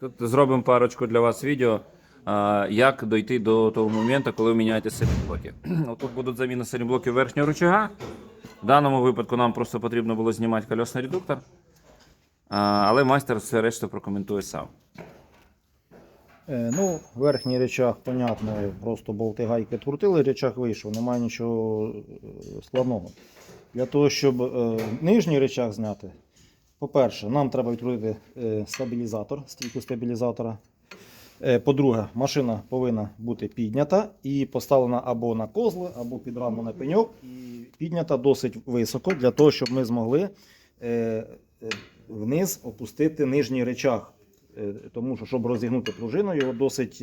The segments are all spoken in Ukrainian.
Тут зробимо парочку для вас відео, як дойти до того моменту, коли ви міняєте силіблоки. Тут будуть заміни силіблоків верхнього рычага. В даному випадку нам просто потрібно було знімати колесний редуктор. Але майстер все решта прокоментує сам. Е, Ну, верхній речах, понятно, просто болти гайки крутили, речах вийшов, немає нічого е, складного. Для того, щоб е, нижній речах зняти, по-перше, нам треба відкрутити е, стабілізатор, стійку стабілізатора. Е, По-друге, машина повинна бути піднята і поставлена або на козли, або під раму на пеньок, і піднята досить високо для того, щоб ми змогли е, вниз опустити нижній речах. Тому що, щоб розігнути пружину, його досить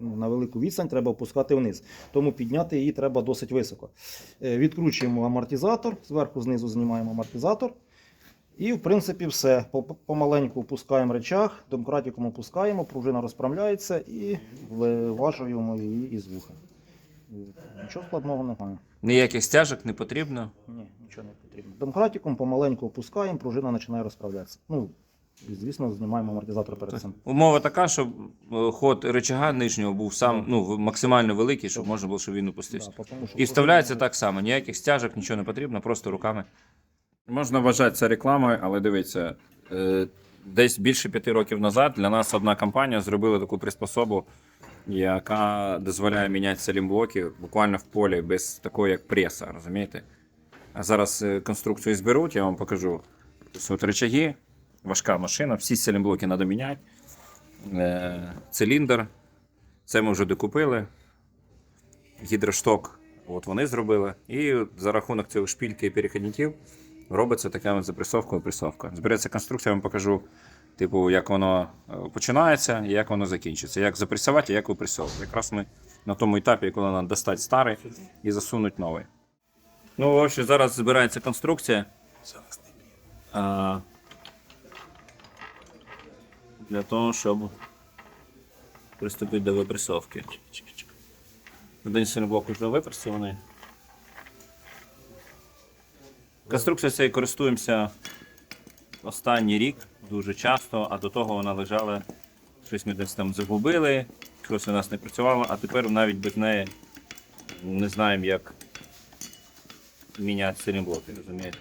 ну, на велику відстань треба опускати вниз. Тому підняти її треба досить високо. Відкручуємо амортизатор, зверху знизу знімаємо амортизатор. І, в принципі, все. По- по- Помаленьку опускаємо речах, домкратиком опускаємо, пружина розправляється і виважуємо її із вуха. Нічого складного немає. Ніяких стяжок не потрібно. Ні, нічого не потрібно. Домкратиком помаленьку опускаємо, пружина починає розправлятися. Ну, і, звісно, знімаємо амортизатор перед цим. Умова така, щоб е, ход рычага нижнього був сам ну, максимально великий, щоб можна було, щоб він опустився. Да, І вставляється так само, ніяких стяжок, нічого не потрібно, просто руками. Можна вважати це рекламою, але дивіться, е, десь більше п'яти років назад для нас одна компанія зробила таку приспособу, яка дозволяє міняти салімблоки буквально в полі, без такого як преса, розумієте? А зараз е, конструкцію зберуть, я вам покажу. От рычаги, важка машина, всі салімблоки треба міняти. Е, Циліндр, це ми вже докупили гідрошток. От вони зробили. І за рахунок цього шпільки і перехідників робиться така запресовка і пресовка. Збереться конструкція, я вам покажу, типу, як воно е, починається і як воно закінчиться. Як запресувати, і як випресовувати. Якраз ми на тому етапі, коли треба достати старий і засунути новий. Ну, в зараз збирається конструкція. А, для того, щоб приступити до випресовки. Один сильний блок вже випрацьований. Конструкція цією користуємося останній рік дуже часто, а до того вона лежала, щось ми десь там загубили, щось у нас не працювало, а тепер навіть без неї не знаємо, як міняти сильні блоки, розумієте?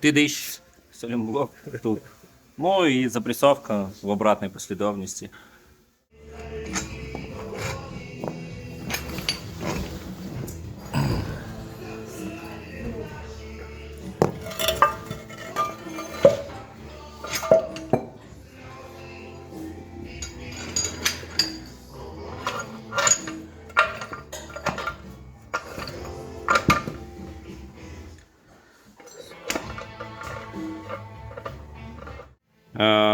Ти диш блок тут. Ну і запресовка в обратній послідовності.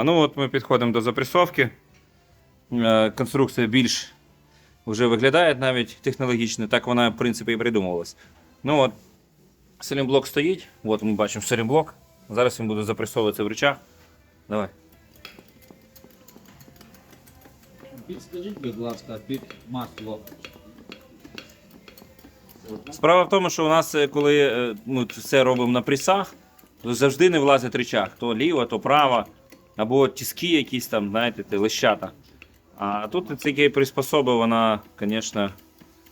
Ну от ми підходимо до запресовки. Е, конструкція більш вже виглядає навіть технологічно, так вона, в принципі, і придумувалась. Ну от, селімблок стоїть, от ми бачимо селімблок. Зараз він буде запресовуватися в речах. Давай. Підскажіть, будь ласка, під масло. Справа в тому, що у нас, е, коли е, ми все робимо на прісах, то завжди не влазить речах. То ліво, то право, або тіски якісь там, знаєте, те, лещата. А тут тільки приспособа, вона, звісно,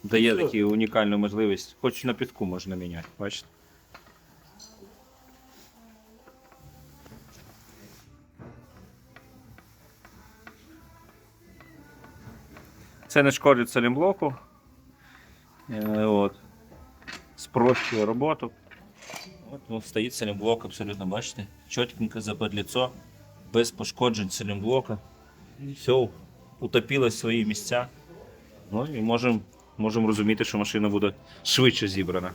дає таку унікальну можливість. Хоч на піску можна міняти, бачите? Це не шкодить салімблоку. Е, От. Спрощує роботу. От ну, стоїть салімблок абсолютно, бачите? Чотенько западліцо, без пошкоджень салімблока. Все, утопилось в свої місця. Ну і можемо можем розуміти, що машина буде швидше зібрана.